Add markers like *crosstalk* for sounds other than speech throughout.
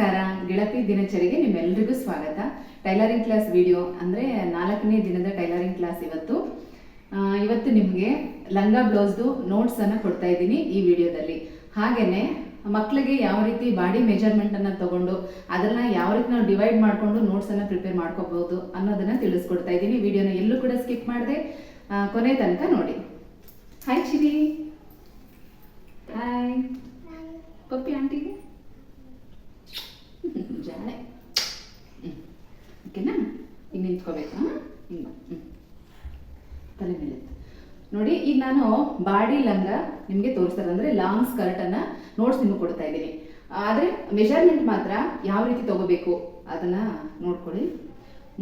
ನಮಸ್ಕಾರ. ಗೆಳತಿ ದಿನಚರಿಗೆ ನಿಮ್ಮೆಲ್ಲರಿಗೂ ಸ್ವಾಗತ. ಟೈಲರಿಂಗ್ ಕ್ಲಾಸ್ ವಿಡಿಯೋ ಅಂದರೆ ನಾಲ್ಕನೇ ದಿನದ ಟೈಲರಿಂಗ್ ಕ್ಲಾಸ್ ಇವತ್ತು. ಇವತ್ತು ನಿಮಗೆ ಲಂಗ ಬ್ಲೌಸ್ದು ನೋಟ್ಸನ್ನು ಕೊಡ್ತಾ ಇದ್ದೀನಿ ಈ ವಿಡಿಯೋದಲ್ಲಿ. ಹಾಗೆಯೇ ಮಕ್ಕಳಿಗೆ ಯಾವ ರೀತಿ ಬಾಡಿ ಮೆಜರ್ಮೆಂಟನ್ನು ತಗೊಂಡು ಅದನ್ನು ಯಾವ ರೀತಿ ನಾವು ಡಿವೈಡ್ ಮಾಡಿಕೊಂಡು ನೋಟ್ಸನ್ನು ಪ್ರಿಪೇರ್ ಮಾಡ್ಕೋಬಹುದು ಅನ್ನೋದನ್ನು ತಿಳಿಸ್ಕೊಡ್ತಾ ಇದ್ದೀನಿ. ವಿಡಿಯೋನ ಎಲ್ಲೂ ಕೂಡ ಸ್ಕಿಪ್ ಮಾಡದೆ ಕೊನೆ ತನಕ ನೋಡಿ. ಹಾಯ್ ಚಿರಿ ಹಾಯ್ ಪಪ್ಪಿ ಆಂಟಿಗೆ ಓಕೆನಾ ಈಗ ನಿಂತ್ಕೋಬೇಕು ಹಿಂಗ ತಲೆ ಮೇಲೆ ನೋಡಿ, ಈಗ ನಾನು ಬಾಡಿ ಲಂಗ ನಿಮಗೆ ತೋರಿಸ್ತಾರೆ ಅಂದರೆ ಲಾಂಗ್ ಸ್ಕರ್ಟನ್ನು ನೋಟ್ಸ್ ನಿಮಗೆ ಕೊಡ್ತಾ ಇದ್ದೀನಿ. ಆದರೆ ಮೆಷರ್ಮೆಂಟ್ ಮಾತ್ರ ಯಾವ ರೀತಿ ತಗೋಬೇಕು ಅದನ್ನು ನೋಡ್ಕೊಳ್ಳಿ.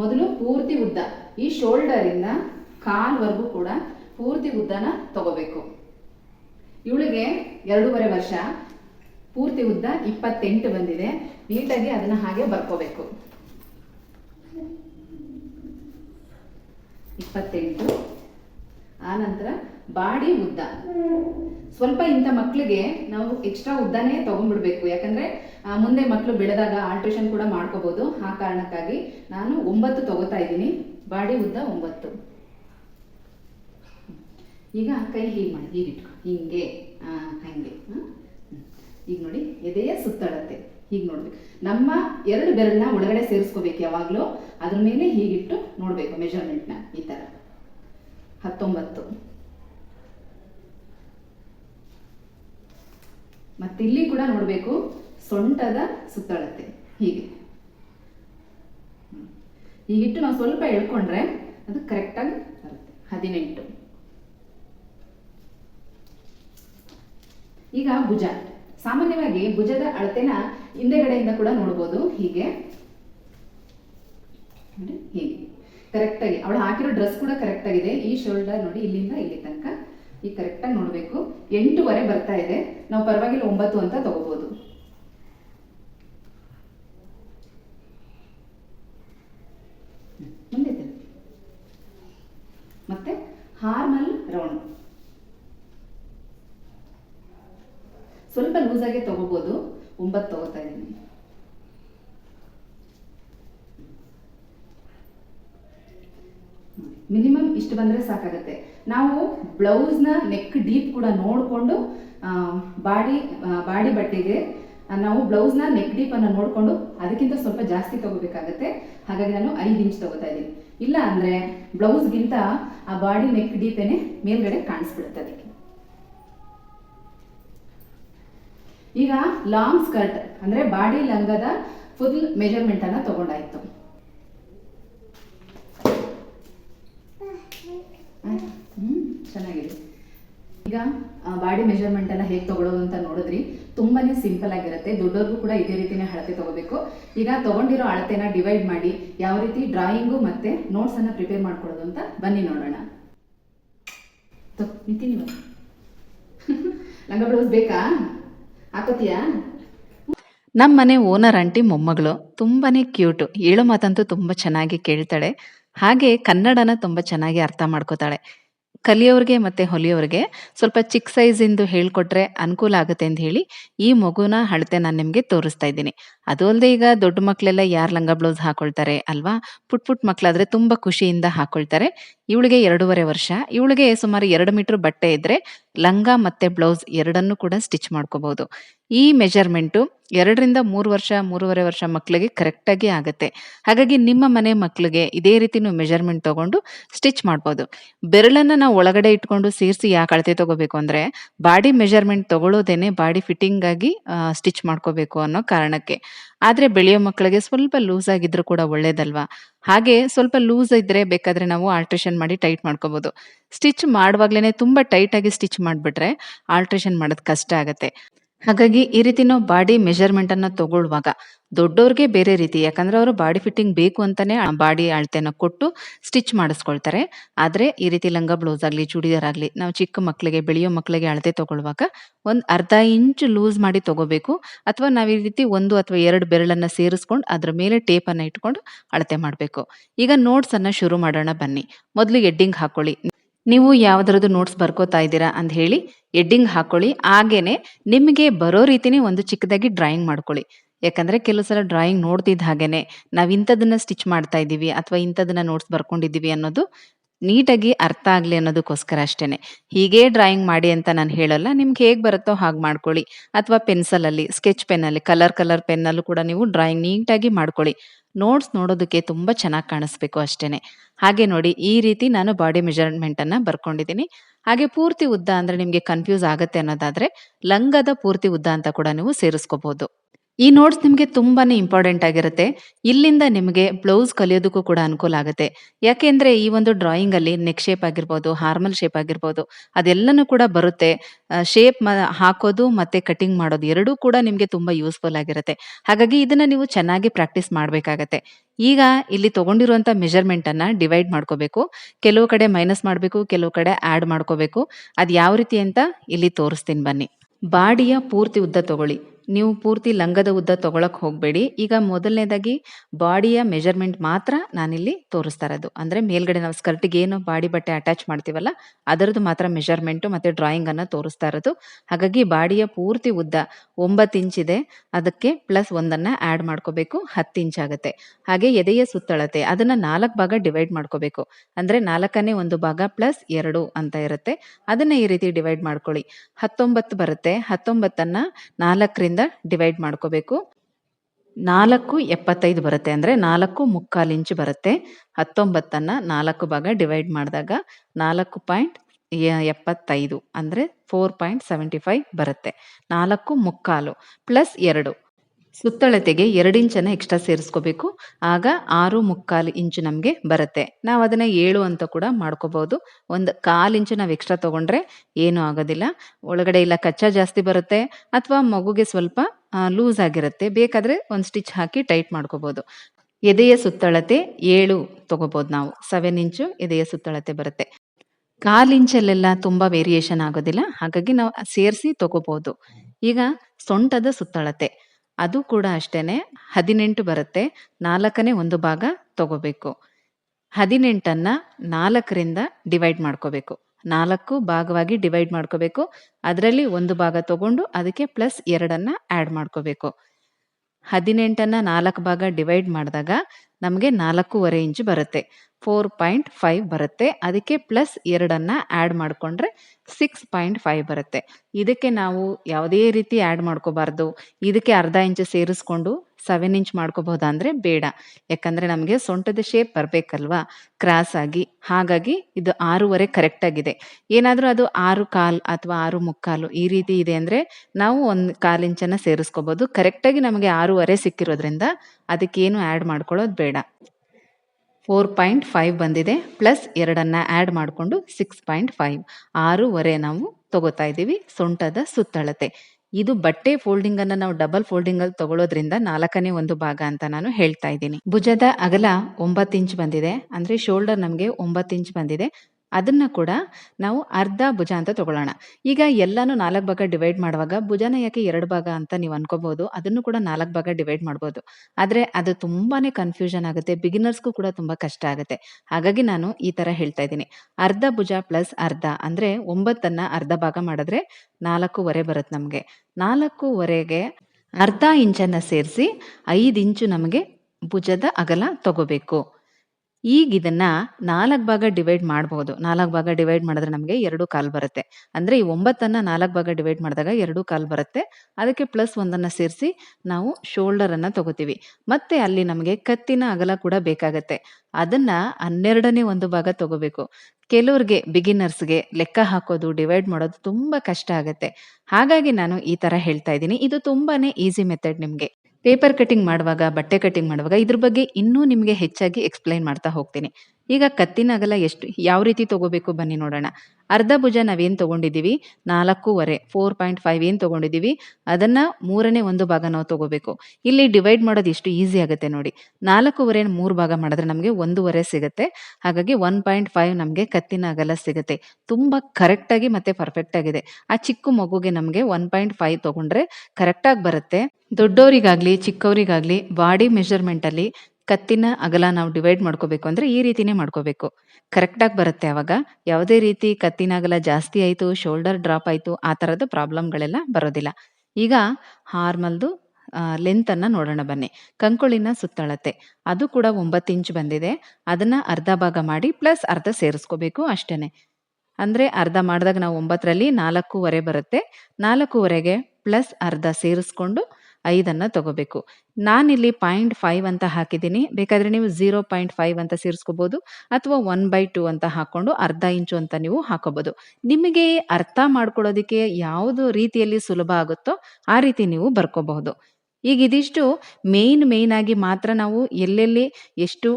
ಮೊದಲು ಪೂರ್ತಿ ಉದ್ದ. ಈ ಶೋಲ್ಡರಿಂದ ಕಾಲ್ವರೆಗೂ ಕೂಡ ಪೂರ್ತಿ ಉದ್ದನ ತಗೋಬೇಕು. ಇವಳಿಗೆ ಎರಡೂವರೆ ವರ್ಷ. ಪೂರ್ತಿ ಉದ್ದ ಇಪ್ಪತ್ತೆಂಟು ಬಂದಿದೆ. ನೀಟಾಗಿ ಅದನ್ನ ಹಾಗೆ ಬರ್ಕೋಬೇಕು. ಇಪ್ಪತ್ತೆಂಟು. ಆನಂತರ ಬಾಡಿ ಉದ್ದ. ಸ್ವಲ್ಪ ಇಂಥ ಮಕ್ಕಳಿಗೆ ನಾವು ಎಕ್ಸ್ಟ್ರಾ ಉದ್ದನೇ ತಗೊಂಡ್ಬಿಡ್ಬೇಕು. ಯಾಕಂದ್ರೆ ಮುಂದೆ ಮಕ್ಕಳು ಬೆಳೆದಾಗ ಆಲ್ಟ್ರೇಷನ್ ಕೂಡ ಮಾಡ್ಕೋಬಹುದು ಆ ಕಾರಣಕ್ಕಾಗಿ ನಾನು ಒಂಬತ್ತು ತಗೋತಾ ಇದ್ದೀನಿ. ಬಾಡಿ ಉದ್ದ ಒಂಬತ್ತು. ಈಗ ಕೈ ಹೀಗೆ ಮಾಡಿ ಹೀಗೆ ಇಟ್ಕೊ. ಹಿಂಗೆ ಆ, ಹಂಗೆ. ಈಗ ನೋಡಿ ಎದೆಯ ಸುತ್ತಳತೆ. ಹೀಗೆ ನೋಡ್ಬೇಕು. ನಮ್ಮ ಎರಡು ಬೆರಳನ್ನ ಒಳಗಡೆ ಸೇರಿಸ್ಕೋಬೇಕು ಯಾವಾಗಲೂ. ಅದ್ರ ಮೇಲೆ ಹೀಗಿಟ್ಟು ನೋಡಬೇಕು ಮೆಜರ್ಮೆಂಟ್ನ ಈ ಥರ ಹತ್ತೊಂಬತ್ತು. ಮತ್ತಿಲ್ಲಿ ಕೂಡ ನೋಡಬೇಕು ಸೊಂಟದ ಸುತ್ತಳತೆ. ಹೀಗೆ. ಹೀಗಿಟ್ಟು ನಾವು ಸ್ವಲ್ಪ ಎಳ್ಕೊಂಡ್ರೆ ಅದು ಕರೆಕ್ಟಾಗಿ ಬರುತ್ತೆ. ಹದಿನೆಂಟು. ಈಗ ಭುಜ. ಸಾಮಾನ್ಯವಾಗಿ ಭುಜದ ಅಳತೆನ ಹಿಂದೆಗಡೆಯಿಂದ ಕೂಡ ನೋಡ್ಬೋದು. ಹೀಗೆ. ಹೀಗೆ. ಹೀಗೆ ಕರೆಕ್ಟಾಗಿ ಅವಳು ಹಾಕಿರೋ ಡ್ರೆಸ್ ಕೂಡ ಕರೆಕ್ಟ್ ಆಗಿದೆ. ಈ ಶೋಲ್ಡರ್ ನೋಡಿ ಇಲ್ಲಿಂದ ಇಲ್ಲಿ ತನಕ ಈ ಕರೆಕ್ಟ್ ಆಗಿ ನೋಡಬೇಕು. ಎಂಟೂವರೆ ಬರ್ತಾ ಇದೆ. ನಾವು ಪರವಾಗಿಲ್ಲ ಒಂಬತ್ತು ಅಂತ ತಗೋಬಹುದು ಮುಂದೆ ಮತ್ತೆ, ಹಾರ್ಮಲ್ ರೌಂಡ್. ಸ್ವಲ್ಪ ಲೂಸಾಗೆ ಆಗಿ ತಗೋಬಹುದು ಒಂಬತ್ತು ತಗೋತಾ ಇದ್ದೀನಿ ಮಿನಿಮಮ್ ಇಷ್ಟು ಬಂದ್ರೆ ಸಾಕಾಗುತ್ತೆ. ನಾವು ಬ್ಲೌಸ್ನ ನೆಕ್ ಡೀಪ್ ಕೂಡ ನೋಡಿಕೊಂಡು ಬಾಡಿ ಬಾಡಿ ಬಟ್ಟೆಗೆ ನಾವು ಬ್ಲೌಸ್ನ ನೆಕ್ ಡೀಪನ್ನು ನೋಡಿಕೊಂಡು ಅದಕ್ಕಿಂತ ಸ್ವಲ್ಪ ಜಾಸ್ತಿ ತಗೋಬೇಕಾಗತ್ತೆ. ಹಾಗಾಗಿ ನಾನು ಐದು ಇಂಚ್ ತಗೋತಾ ಇದ್ದೀನಿ ಇಲ್ಲ ಅಂದ್ರೆ ಬ್ಲೌಸ್ಗಿಂತ ಆ ಬಾಡಿ ನೆಕ್ ಡೀಪೇನೆ ಮೇಲ್ಗಡೆ ಕಾಣಿಸ್ಬಿಡುತ್ತೆ ಅದಕ್ಕೆ. ಈಗ ಲಾಂಗ್ ಸ್ಕರ್ಟ್ ಅಂದ್ರೆ ಬಾಡಿ ಲಂಗದ ಫುಲ್ ಮೆಜರ್ಮೆಂಟ್ ಅನ್ನ ತಗೊಂಡಾಯ್ತು? ಹ್ಮ್, ಚೆನ್ನಾಗಿದೆ. ಈಗ ಬಾಡಿ ಮೆಜರ್ಮೆಂಟ್ ಎಲ್ಲ ಹೇಗೆ ತಗೊಳ್ಳೋದು ಅಂತ ನೋಡಿದ್ರಿ. ತುಂಬಾನೇ ಸಿಂಪಲ್ ಆಗಿರುತ್ತೆ. ದೊಡ್ಡವ್ರಿಗೂ ಕೂಡ ಇದೇ ರೀತಿನೇ ಅಳತೆ ತಗೋಬೇಕು. ಈಗ ತಗೊಂಡಿರೋ ಅಳತೆನ ಡಿವೈಡ್ ಮಾಡಿ ಯಾವ ರೀತಿ ಡ್ರಾಯಿಂಗು ಮತ್ತೆ ನೋಟ್ಸ್ ಅನ್ನ ಪ್ರಿಪೇರ್ ಮಾಡ್ಕೊಳ್ಳೋದು ಅಂತ ಬನ್ನಿ ನೋಡೋಣ. ನಿಂತೀನಿ. *laughs* ಲಂಗ ಬ್ಲೌಸ್ ಬೇಕಾ? ಹಾಕೋತೀಯಾ? ನಮ್ಮ ಮನೆ ಓನರ್ ಆಂಟಿ ಮೊಮ್ಮಗಳು ತುಂಬಾನೇ ಕ್ಯೂಟ್. ಏಳು ಮಾತಂತೂ ತುಂಬಾ ಚೆನ್ನಾಗಿ ಕೇಳ್ತಾಳೆ. ಹಾಗೆ ಕನ್ನಡನ ತುಂಬಾ ಚೆನ್ನಾಗಿ ಅರ್ಥ ಮಾಡ್ಕೋತಾಳೆ. ಕಲಿಯೋರ್ಗೆ ಮತ್ತೆ ಹೊಲಿಯೋರ್ಗೆ ಸ್ವಲ್ಪ ಚಿಕ್ಕ ಸೈಜಿಂದು ಹೇಳ್ಕೊಟ್ರೆ ಅನುಕೂಲ ಆಗುತ್ತೆ ಅಂತ ಹೇಳಿ ಈ ಮಗುನ ಅಳತೆ ನಾನು ನಿಮಗೆ ತೋರಿಸ್ತಾ ಇದ್ದೀನಿ. ಅದು ಅಲ್ಲದೆ ಈಗ ದೊಡ್ಡ ಮಕ್ಕಳೆಲ್ಲ ಯಾರು ಲಂಗ ಬ್ಲೌಸ್ ಹಾಕೊಳ್ತಾರೆ ಅಲ್ವಾ? ಪುಟ್ ಪುಟ್ ಮಕ್ಕಳಾದ್ರೆ ತುಂಬಾ ಖುಷಿಯಿಂದ ಹಾಕೊಳ್ತಾರೆ. ಇವಳಿಗೆ ಎರಡೂವರೆ ವರ್ಷ. ಇವಳಿಗೆ ಸುಮಾರು ಎರಡು ಮೀಟರ್ ಬಟ್ಟೆ ಇದ್ರೆ ಲಂಗ ಮತ್ತೆ ಬ್ಲೌಸ್ ಎರಡನ್ನೂ ಕೂಡ ಸ್ಟಿಚ್ ಮಾಡ್ಕೋಬಹುದು. ಈ ಮೆಜರ್ಮೆಂಟು ಎರಡರಿಂದ ಮೂರು ವರ್ಷ, ಮೂರುವರೆ ವರ್ಷ ಮಕ್ಕಳಿಗೆ ಕರೆಕ್ಟಾಗಿ ಆಗುತ್ತೆ. ಹಾಗಾಗಿ ನಿಮ್ಮ ಮನೆ ಮಕ್ಕಳಿಗೆ ಇದೇ ರೀತಿ ನೀವು ಮೆಜರ್ಮೆಂಟ್ ತಗೊಂಡು ಸ್ಟಿಚ್ ಮಾಡ್ಬೋದು. ಬೆರಳನ್ನ ನಾವು ಒಳಗಡೆ ಇಟ್ಕೊಂಡು ಸೇರಿಸಿ ಯಾಕೆ ಅಳತೆ ತಗೋಬೇಕು ಅಂದ್ರೆ ಬಾಡಿ ಮೆಜರ್ಮೆಂಟ್ ತಗೊಳ್ಳೋದೇನೆ ಬಾಡಿ ಫಿಟ್ಟಿಂಗ್ ಆಗಿ ಸ್ಟಿಚ್ ಮಾಡ್ಕೋಬೇಕು ಅನ್ನೋ ಕಾರಣಕ್ಕೆ. ಆದ್ರೆ ಬೆಳೆಯೋ ಮಕ್ಕಳಿಗೆ ಸ್ವಲ್ಪ ಲೂಸ್ ಆಗಿದ್ರು ಕೂಡ ಒಳ್ಳೇದಲ್ವಾ? ಹಾಗೆ ಸ್ವಲ್ಪ ಲೂಸ್ ಇದ್ರೆ ಬೇಕಾದ್ರೆ ನಾವು ಆಲ್ಟ್ರೇಷನ್ ಮಾಡಿ ಟೈಟ್ ಮಾಡ್ಕೋಬಹುದು ಸ್ಟಿಚ್ ಮಾಡುವಾಗ್ಲೇನೆ ತುಂಬಾ ಟೈಟ್ ಆಗಿ ಸ್ಟಿಚ್ ಮಾಡ್ಬಿಟ್ರೆ ಆಲ್ಟ್ರೇಷನ್ ಮಾಡೋದು ಕಷ್ಟ ಆಗತ್ತೆ. ಹಾಗಾಗಿ ಈ ರೀತಿ ನಾವು ಬಾಡಿ ಮೆಜರ್ಮೆಂಟ್ ಅನ್ನ ತಗೊಳ್ಳುವಾಗ ದೊಡ್ಡವ್ರಿಗೆ ಬೇರೆ ರೀತಿ, ಯಾಕಂದ್ರೆ ಅವರು ಬಾಡಿ ಫಿಟ್ಟಿಂಗ್ ಬೇಕು ಅಂತಾನೆ ಬಾಡಿ ಅಳತೆನ ಕೊಟ್ಟು ಸ್ಟಿಚ್ ಮಾಡಿಸ್ಕೊಳ್ತಾರೆ. ಆದ್ರೆ ಈ ರೀತಿ ಲಂಗ ಬ್ಲೌಸ್ ಆಗ್ಲಿ, ಚೂಡಿದಾರ್ ಆಗ್ಲಿ, ನಾವು ಚಿಕ್ಕ ಮಕ್ಕಳಿಗೆ ಬೆಳೆಯೋ ಮಕ್ಕಳಿಗೆ ಅಳತೆ ತಗೊಳ್ಳುವಾಗ ಒಂದ್ ಅರ್ಧ ಇಂಚ್ ಲೂಸ್ ಮಾಡಿ ತಗೋಬೇಕು. ಅಥವಾ ನಾವ್ ಈ ರೀತಿ ಒಂದು ಅಥವಾ ಎರಡು ಬೆರಳನ್ನ ಸೇರಿಸ್ಕೊಂಡು ಅದ್ರ ಮೇಲೆ ಟೇಪ್ ಅನ್ನ ಇಟ್ಕೊಂಡು ಅಳತೆ ಮಾಡ್ಬೇಕು. ಈಗ ನೋಟ್ಸ್ ಅನ್ನ ಶುರು ಮಾಡೋಣ ಬನ್ನಿ. ಮೊದಲು ಎಡ್ಡಿಂಗ್ ಹಾಕೊಳ್ಳಿ. ನೀವು ಯಾವ್ದ್ರದ್ದು ನೋಟ್ಸ್ ಬರ್ಕೋತಾ ಇದ್ದೀರಾ ಅಂತ ಹೇಳಿ ಎಡ್ಡಿಂಗ್ ಹಾಕೊಳ್ಳಿ. ಹಾಗೇನೆ ನಿಮಗೆ ಬರೋ ರೀತಿನೇ ಒಂದು ಚಿಕ್ಕದಾಗಿ ಡ್ರಾಯಿಂಗ್ ಮಾಡ್ಕೊಳ್ಳಿ. ಯಾಕಂದ್ರೆ ಕೆಲವು ಸಲ ಡ್ರಾಯಿಂಗ್ ನೋಡ್ತಿದ್ದ ಹಾಗೇನೆ ನಾವು ಇಂಥದನ್ನ ಸ್ಟಿಚ್ ಮಾಡ್ತಾ ಇದ್ದೀವಿ ಅಥವಾ ಇಂಥದನ್ನ ನೋಟ್ಸ್ ಬರ್ಕೊಂಡಿದ್ದೀವಿ ಅನ್ನೋದು ನೀಟಾಗಿ ಅರ್ಥ ಆಗಲಿ ಅನ್ನೋದಕ್ಕೋಸ್ಕರ ಅಷ್ಟೇನೆ. ಹೀಗೆ ಡ್ರಾಯಿಂಗ್ ಮಾಡಿ ಅಂತ ನಾನು ಹೇಳಲ್ಲ, ನಿಮ್ಗೆ ಹೇಗೆ ಬರುತ್ತೋ ಹಾಗೆ ಮಾಡ್ಕೊಳ್ಳಿ. ಅಥವಾ ಪೆನ್ಸಲಲ್ಲಿ ಸ್ಕೆಚ್ ಪೆನ್ನಲ್ಲಿ ಕಲರ್ ಕಲರ್ ಪೆನ್ನಲ್ಲೂ ಕೂಡ ನೀವು ಡ್ರಾಯಿಂಗ್ ನೀಟಾಗಿ ಮಾಡ್ಕೊಳ್ಳಿ. ನೋಟ್ಸ್ ನೋಡೋದಕ್ಕೆ ತುಂಬ ಚೆನ್ನಾಗಿ ಕಾಣಿಸ್ಬೇಕು ಅಷ್ಟೇನೆ. ಹಾಗೆ ನೋಡಿ, ಈ ರೀತಿ ನಾನು ಬಾಡಿ ಮೆಜರ್ಮೆಂಟನ್ನು ಬರ್ಕೊಂಡಿದ್ದೀನಿ. ಹಾಗೆ ಪೂರ್ತಿ ಉದ್ದ ಅಂದರೆ ನಿಮಗೆ ಕನ್ಫ್ಯೂಸ್ ಆಗುತ್ತೆ ಅನ್ನೋದಾದರೆ, ಲಂಗದ ಪೂರ್ತಿ ಉದ್ದ ಅಂತ ಕೂಡ ನೀವು ಸೇರಿಸ್ಕೋಬಹುದು ಈ ನೋಟ್ಸ್ ನಿಮಗೆ ತುಂಬಾನೇ ಇಂಪಾರ್ಟೆಂಟ್ ಆಗಿರುತ್ತೆ. ಇಲ್ಲಿಂದ ನಿಮಗೆ ಬ್ಲೌಸ್ ಕಲಿಯೋದಕ್ಕೂ ಕೂಡ ಅನುಕೂಲ ಆಗುತ್ತೆ. ಯಾಕೆಂದ್ರೆ ಈ ಒಂದು ಡ್ರಾಯಿಂಗ್ ಅಲ್ಲಿ ನೆಕ್ ಶೇಪ್ ಆಗಿರ್ಬೋದು ಹಾರ್ಮಲ್ ಶೇಪ್ ಆಗಿರ್ಬೋದು, ಅದೆಲ್ಲನೂ ಕೂಡ ಬರುತ್ತೆ. ಶೇಪ್ ಹಾಕೋದು ಮತ್ತೆ ಕಟಿಂಗ್ ಮಾಡೋದು ಎರಡೂ ಕೂಡ ನಿಮಗೆ ತುಂಬಾ ಯೂಸ್ಫುಲ್ ಆಗಿರುತ್ತೆ. ಹಾಗಾಗಿ ಇದನ್ನ ನೀವು ಚೆನ್ನಾಗಿ ಪ್ರಾಕ್ಟೀಸ್ ಮಾಡಬೇಕಾಗತ್ತೆ. ಈಗ ಇಲ್ಲಿ ತಗೊಂಡಿರುವಂತ ಮೆಜರ್ಮೆಂಟ್ ಅನ್ನ ಡಿವೈಡ್ ಮಾಡ್ಕೋಬೇಕು. ಕೆಲವು ಕಡೆ ಮೈನಸ್ ಮಾಡಬೇಕು, ಕೆಲವು ಕಡೆ ಆಡ್ ಮಾಡ್ಕೋಬೇಕು. ಅದು ಯಾವ ರೀತಿ ಅಂತ ಇಲ್ಲಿ ತೋರಿಸ್ತೀನಿ ಬನ್ನಿ. ಬಾಡಿಯ ಪೂರ್ತಿ ಉದ್ದ ತಗೊಳ್ಳಿ. ನೀವು ಪೂರ್ತಿ ಲಂಗದ ಉದ್ದ ತಗೊಳಕ್ ಹೋಗಬೇಡಿ. ಈಗ ಮೊದಲನೇದಾಗಿ ಬಾಡಿಯ ಮೆಜರ್ಮೆಂಟ್ ಮಾತ್ರ ನಾನಿಲ್ಲಿ ತೋರಿಸ್ತಾ ಇರೋದು. ಅಂದ್ರೆ ಮೇಲ್ಗಡೆ ನಾವು ಸ್ಕರ್ಟ್ಗೆ ಏನು ಬಾಡಿ ಬಟ್ಟೆ ಅಟ್ಯಾಚ್ ಮಾಡ್ತೀವಲ್ಲ, ಅದರದ್ದು ಮಾತ್ರ ಮೆಜರ್ಮೆಂಟ್ ಮತ್ತೆ ಡ್ರಾಯಿಂಗ್ ಅನ್ನ ತೋರಿಸ್ತಾ ಇರೋದು. ಹಾಗಾಗಿ ಬಾಡಿಯ ಪೂರ್ತಿ ಉದ್ದ ಒಂಬತ್ತು ಇಂಚ್ ಇದೆ. ಅದಕ್ಕೆ ಪ್ಲಸ್ ಒಂದನ್ನು ಆಡ್ ಮಾಡ್ಕೋಬೇಕು, ಹತ್ತು ಇಂಚ್ ಆಗುತ್ತೆ. ಹಾಗೆ ಎದೆಯ ಸುತ್ತಳತೆ, ಅದನ್ನ ನಾಲ್ಕು ಭಾಗ ಡಿವೈಡ್ ಮಾಡ್ಕೋಬೇಕು. ಅಂದ್ರೆ ನಾಲ್ಕನೇ ಒಂದು ಭಾಗ ಪ್ಲಸ್ ಎರಡು ಅಂತ ಇರುತ್ತೆ. ಅದನ್ನ ಈ ರೀತಿ ಡಿವೈಡ್ ಮಾಡ್ಕೊಳ್ಳಿ. ಹತ್ತೊಂಬತ್ತು ಬರುತ್ತೆ. ಹತ್ತೊಂಬತ್ತನ್ನು ನಾಲ್ಕರಿಂದ ಡಿವೈಡ್ ಮಾಡ್ಕೋಬೇಕು. ನಾಲ್ಕು ಎಪ್ಪತ್ತೈದು ಬರುತ್ತೆ ಅಂದ್ರೆ ನಾಲ್ಕು ಮುಕ್ಕಾಲು ಇಂಚು ಬರುತ್ತೆ. ಹತ್ತೊಂಬತ್ತನ್ನು ನಾಲ್ಕು ಭಾಗ ಡಿವೈಡ್ ಮಾಡಿದಾಗ ನಾಲ್ಕು ಪಾಯಿಂಟ್ ಎಪ್ಪತ್ತೈದು ಅಂದ್ರೆ ಫೋರ್ ಪಾಯಿಂಟ್ ಸೆವೆಂಟಿ ಫೈವ್ ಬರುತ್ತೆ. ನಾಲ್ಕು ಮುಕ್ಕಾಲು ಪ್ಲಸ್ ಎರಡು. ಸುತ್ತಳತೆಗೆ ಎರಡು ಇಂಚನ್ನ ಎಕ್ಸ್ಟ್ರಾ ಸೇರಿಸ್ಕೋಬೇಕು. ಆಗ ಆರು ಮುಕ್ಕಾಲು ಇಂಚು ನಮಗೆ ಬರುತ್ತೆ. ನಾವು ಅದನ್ನ ಏಳು ಅಂತ ಕೂಡ ಮಾಡ್ಕೋಬಹುದು ಒಂದು ಕಾಲು ಇಂಚು ನಾವು ಎಕ್ಸ್ಟ್ರಾ ತಗೊಂಡ್ರೆ ಏನೂ ಆಗೋದಿಲ್ಲ. ಒಳಗಡೆ ಇಲ್ಲ ಕಚ್ಚಾ ಜಾಸ್ತಿ ಬರುತ್ತೆ ಅಥವಾ ಮಗುಗೆ ಸ್ವಲ್ಪ ಲೂಸ್ ಆಗಿರುತ್ತೆ. ಬೇಕಾದ್ರೆ ಒಂದು ಸ್ಟಿಚ್ ಹಾಕಿ ಟೈಟ್ ಮಾಡ್ಕೋಬಹುದು ಎದೆಯ ಸುತ್ತಳತೆ ಏಳು ತಗೋಬಹುದು ನಾವು. ಸೆವೆನ್ ಇಂಚು ಎದೆಯ ಸುತ್ತಳತೆ ಬರುತ್ತೆ. ಕಾಲು ಇಂಚಲ್ಲೆಲ್ಲ ತುಂಬಾ ವೇರಿಯೇಷನ್ ಆಗೋದಿಲ್ಲ. ಹಾಗಾಗಿ ನಾವು ಸೇರಿಸಿ ತಗೋಬಹುದು ಈಗ ಸೊಂಟದ ಸುತ್ತಳತೆ. ಅದು ಕೂಡ ಅಷ್ಟೇ ಹದಿನೆಂಟು ಬರುತ್ತೆ. ನಾಲ್ಕನೇ ಒಂದು ಭಾಗ ತಗೋಬೇಕು. ಹದಿನೆಂಟನ್ನು ನಾಲ್ಕರಿಂದ ಡಿವೈಡ್ ಮಾಡ್ಕೋಬೇಕು. ನಾಲ್ಕು ಭಾಗವಾಗಿ ಡಿವೈಡ್ ಮಾಡ್ಕೋಬೇಕು. ಅದರಲ್ಲಿ ಒಂದು ಭಾಗ ತಗೊಂಡು ಅದಕ್ಕೆ ಪ್ಲಸ್ ಎರಡನ್ನು ಆ್ಯಡ್ ಮಾಡ್ಕೋಬೇಕು. ಹದಿನೆಂಟನ್ನು ನಾಲ್ಕು ಭಾಗ ಡಿವೈಡ್ ಮಾಡಿದಾಗ ನಮಗೆ ನಾಲ್ಕೂವರೆ ಇಂಚು ಬರುತ್ತೆ. ಫೋರ್ ಪಾಯಿಂಟ್ ಫೈವ್ ಬರುತ್ತೆ. ಅದಕ್ಕೆ ಪ್ಲಸ್ ಎರಡನ್ನು ಆ್ಯಡ್ ಮಾಡಿಕೊಂಡ್ರೆ ಸಿಕ್ಸ್ ಪಾಯಿಂಟ್ ಫೈವ್ ಬರುತ್ತೆ. ಇದಕ್ಕೆ ನಾವು ಯಾವುದೇ ರೀತಿ ಆ್ಯಡ್ ಮಾಡ್ಕೋಬಾರ್ದು. ಇದಕ್ಕೆ ಅರ್ಧ ಇಂಚು ಸೇರಿಸ್ಕೊಂಡು ಸೆವೆನ್ ಇಂಚ್ ಮಾಡ್ಕೋಬಹುದಾ ಅಂದರೆ ಬೇಡ. ಯಾಕಂದರೆ ನಮಗೆ ಸೊಂಟದ ಶೇಪ್ ಬರಬೇಕಲ್ವಾ? ಕ್ರಾಸ್ ಆಗಿ. ಹಾಗಾಗಿ ಇದು ಆರೂವರೆ ಕರೆಕ್ಟಾಗಿದೆ ಏನಾದರೂ ಅದು ಆರು ಕಾಲ್ ಅಥವಾ ಆರು ಮುಕ್ಕಾಲು ಈ ರೀತಿ ಇದೆ ಅಂದರೆ ನಾವು ಒಂದು ಕಾಲು ಇಂಚನ್ನು ಸೇರಿಸ್ಕೋಬೋದು ಕರೆಕ್ಟಾಗಿ ನಮಗೆ ಆರೂವರೆ ಸಿಕ್ಕಿರೋದ್ರಿಂದ ಅದಕ್ಕೇನು ಆ್ಯಡ್ ಮಾಡ್ಕೊಳ್ಳೋದು ಬೇಡ. ಫೋರ್ ಪಾಯಿಂಟ್ ಫೈವ್ ಬಂದಿದೆ ಪ್ಲಸ್ ಎರಡನ್ನು ಆ್ಯಡ್ ಮಾಡಿಕೊಂಡು ಸಿಕ್ಸ್ ಪಾಯಿಂಟ್ ಫೈವ್ ಆರೂವರೆ ನಾವು ತಗೋತಾ ಇದ್ದೀವಿ, ಸೊಂಟದ ಸುತ್ತಳತೆ. ಇದು ಬಟ್ಟೆ ಫೋಲ್ಡಿಂಗ್ ಅನ್ನ ನಾವು ಡಬಲ್ ಫೋಲ್ಡಿಂಗ್ ಅಲ್ಲಿ ತಗೊಳ್ಳೋದ್ರಿಂದ ನಾಲ್ಕನೇ ಒಂದು ಭಾಗ ಅಂತ ನಾನು ಹೇಳ್ತಾ ಇದ್ದೀನಿ. ಭುಜದ ಅಗಲ ಒಂಬತ್ತು ಇಂಚ್ ಬಂದಿದೆ, ಅಂದ್ರೆ ಶೋಲ್ಡರ್ ನಮಗೆ ಒಂಬತ್ತು ಇಂಚ್ ಬಂದಿದೆ. ಅದನ್ನ ಕೂಡ ನಾವು ಅರ್ಧ ಭುಜ ಅಂತ ತಗೊಳ್ಳೋಣ. ಈಗ ಎಲ್ಲಾನು ನಾಲ್ಕು ಭಾಗ ಡಿವೈಡ್ ಮಾಡುವಾಗ ಭುಜನ ಯಾಕೆ ಎರಡು ಭಾಗ ಅಂತ ನೀವು ಅನ್ಕೋಬಹುದು ಅದನ್ನು ಕೂಡ ನಾಲ್ಕು ಭಾಗ ಡಿವೈಡ್ ಮಾಡ್ಬೋದು. ಆದ್ರೆ ಅದು ತುಂಬಾನೇ ಕನ್ಫ್ಯೂಷನ್ ಆಗುತ್ತೆ ಬಿಗಿನರ್ಸ್ಗೂ ಕೂಡ ತುಂಬಾ ಕಷ್ಟ ಆಗುತ್ತೆ. ಹಾಗಾಗಿ ನಾನು ಈ ತರ ಹೇಳ್ತಾ ಇದ್ದೀನಿ. ಅರ್ಧ ಭುಜ ಪ್ಲಸ್ ಅರ್ಧ ಅಂದ್ರೆ ಒಂಬತ್ತನ್ನ ಅರ್ಧ ಭಾಗ ಮಾಡಿದ್ರೆ ನಾಲ್ಕೂವರೆ ಬರುತ್ತೆ ನಮಗೆ. ನಾಲ್ಕೂವರೆಗೆ ಅರ್ಧ ಇಂಚನ್ನ ಸೇರಿಸಿ ಐದು ಇಂಚು ನಮಗೆ ಭುಜದ ಅಗಲ ತಗೋಬೇಕು. ಈಗ ಇದನ್ನ ನಾಲ್ಕು ಭಾಗ ಡಿವೈಡ್ ಮಾಡಬಹುದು ನಾಲ್ಕು ಭಾಗ ಡಿವೈಡ್ ಮಾಡಿದ್ರೆ ನಮಗೆ ಎರಡು ಕಾಲ್ ಬರುತ್ತೆ. ಅಂದ್ರೆ ಈ ಒಂಬತ್ತನ್ನ ನಾಲ್ಕು ಭಾಗ ಡಿವೈಡ್ ಮಾಡಿದಾಗ ಎರಡು ಕಾಲ್ ಬರುತ್ತೆ. ಅದಕ್ಕೆ ಪ್ಲಸ್ ಒಂದನ್ನ ಸೇರಿಸಿ ನಾವು ಶೋಲ್ಡರ್ ಅನ್ನ ತಗೋತೀವಿ. ಮತ್ತೆ ಅಲ್ಲಿ ನಮಗೆ ಕತ್ತಿನ ಅಗಲ ಕೂಡ ಬೇಕಾಗತ್ತೆ. ಅದನ್ನ ಹನ್ನೆರಡನೇ ಒಂದು ಭಾಗ ತಗೋಬೇಕು. ಕೆಲವ್ರಿಗೆ ಬಿಗಿನರ್ಸ್ಗೆ ಲೆಕ್ಕ ಹಾಕೋದು ಡಿವೈಡ್ ಮಾಡೋದು ತುಂಬಾ ಕಷ್ಟ ಆಗುತ್ತೆ. ಹಾಗಾಗಿ ನಾನು ಈ ತರ ಹೇಳ್ತಾ ಇದ್ದೀನಿ. ಇದು ತುಂಬಾನೇ ಈಸಿ ಮೆಥಡ್ ನಿಮಗೆ. ಪೇಪರ್ ಕಟಿಂಗ್ ಮಾಡುವಾಗ ಬಟ್ಟೆ ಕಟಿಂಗ್ ಮಾಡುವಾಗ ಇದ್ರ ಬಗ್ಗೆ ಇನ್ನೂ ನಿಮಗೆ ಹೆಚ್ಚಾಗಿ ಎಕ್ಸ್ಪ್ಲೈನ್ ಮಾಡ್ತಾ ಹೋಗ್ತೀನಿ. ಈಗ ಕತ್ತಿನ ಅಗಲ ಎಷ್ಟು? ಯಾವ ರೀತಿ ತಗೋಬೇಕು? ಬನ್ನಿ ನೋಡೋಣ. ಅರ್ಧ ಭುಜ ನಾವೇನು ತಗೊಂಡಿದ್ದೀವಿ? ನಾಲ್ಕೂವರೆ ಫೋರ್ ಪಾಯಿಂಟ್ ಫೈವ್ ಏನು ತೊಗೊಂಡಿದ್ದೀವಿ? ಅದನ್ನು ಮೂರನೇ ಒಂದು ಭಾಗ ನಾವು ತಗೋಬೇಕು. ಇಲ್ಲಿ ಡಿವೈಡ್ ಮಾಡೋದು ಎಷ್ಟು ಈಸಿ ಆಗುತ್ತೆ ನೋಡಿ. ನಾಲ್ಕೂವರೆ ಮೂರು ಭಾಗ ಮಾಡಿದ್ರೆ ನಮಗೆ ಒಂದೂವರೆ ಸಿಗುತ್ತೆ. ಹಾಗಾಗಿ ಒನ್ ಪಾಯಿಂಟ್ ಫೈವ್ ನಮಗೆ ಕತ್ತಿನ ಅಗಲ ಸಿಗುತ್ತೆ. ತುಂಬ ಕರೆಕ್ಟಾಗಿ ಮತ್ತೆ ಪರ್ಫೆಕ್ಟ್ ಆಗಿದೆ. ಆ ಚಿಕ್ಕ ಮಗುಗೆ ನಮಗೆ ಒನ್ ಪಾಯಿಂಟ್ ಫೈವ್ ತಗೊಂಡ್ರೆ ಕರೆಕ್ಟಾಗಿ ಬರುತ್ತೆ. ದೊಡ್ಡವರಿಗಾಗ್ಲಿ ಚಿಕ್ಕವರಿಗಾಗಲಿ ಬಾಡಿ ಮೆಷರ್ಮೆಂಟಲ್ಲಿ ಕತ್ತಿನ ಅಗಲ ನಾವು ಡಿವೈಡ್ ಮಾಡ್ಕೋಬೇಕು ಅಂದ್ರೆ ಈ ರೀತಿನೇ ಮಾಡ್ಕೋಬೇಕು. ಕರೆಕ್ಟಾಗಿ ಬರುತ್ತೆ ಅವಾಗ. ಯಾವುದೇ ರೀತಿ ಕತ್ತಿನ ಅಗಲ ಜಾಸ್ತಿ ಆಯಿತು ಶೋಲ್ಡರ್ ಡ್ರಾಪ್ ಆಯಿತು, ಆ ಥರದ್ದು ಪ್ರಾಬ್ಲಮ್ಗಳೆಲ್ಲ ಬರೋದಿಲ್ಲ. ಈಗ ಹಾರ್ಮಲ್ದು ಲೆಂತನ್ನು ನೋಡೋಣ ಬನ್ನಿ. ಕಂಕುಳಿನ ಸುತ್ತಳತೆ. ಅದು ಕೂಡ ಒಂಬತ್ತು ಇಂಚ್ ಬಂದಿದೆ. ಅದನ್ನು ಅರ್ಧ ಭಾಗ ಮಾಡಿ ಪ್ಲಸ್ ಅರ್ಧ ಸೇರಿಸ್ಕೋಬೇಕು ಅಷ್ಟೇ ಅಂದರೆ ಅರ್ಧ ಮಾಡಿದಾಗ ನಾವು ಒಂಬತ್ತರಲ್ಲಿ ನಾಲ್ಕೂವರೆ ಬರುತ್ತೆ. ನಾಲ್ಕೂವರೆಗೆ ಪ್ಲಸ್ ಅರ್ಧ ಸೇರಿಸ್ಕೊಂಡು ಐದನ್ನು ತಗೋಬೇಕು. ನಾನಿಲ್ಲಿ ಪಾಯಿಂಟ್ ಫೈವ್ ಅಂತ ಹಾಕಿದ್ದೀನಿ. ಬೇಕಾದರೆ ನೀವು ಝೀರೋ ಪಾಯಿಂಟ್ ಫೈವ್ ಅಂತ ಸೇರಿಸ್ಕೋಬೋದು ಅಥವಾ ಒನ್ ಬೈ ಟು ಅಂತ ಹಾಕ್ಕೊಂಡು ಅರ್ಧ ಇಂಚು ಅಂತ ನೀವು ಹಾಕೋಬೋದು. ನಿಮಗೆ ಅರ್ಥ ಮಾಡ್ಕೊಳ್ಳೋದಕ್ಕೆ ಯಾವುದು ರೀತಿಯಲ್ಲಿ ಸುಲಭ ಆಗುತ್ತೋ ಆ ರೀತಿ ನೀವು ಬರ್ಕೋಬಹುದು. ಈಗ ಇದಿಷ್ಟು ಮೇಯ್ನ್ ಮೇಯ್ನ್ ಆಗಿ ಮಾತ್ರ ನಾವು ಎಲ್ಲೆಲ್ಲಿ ಎಷ್ಟು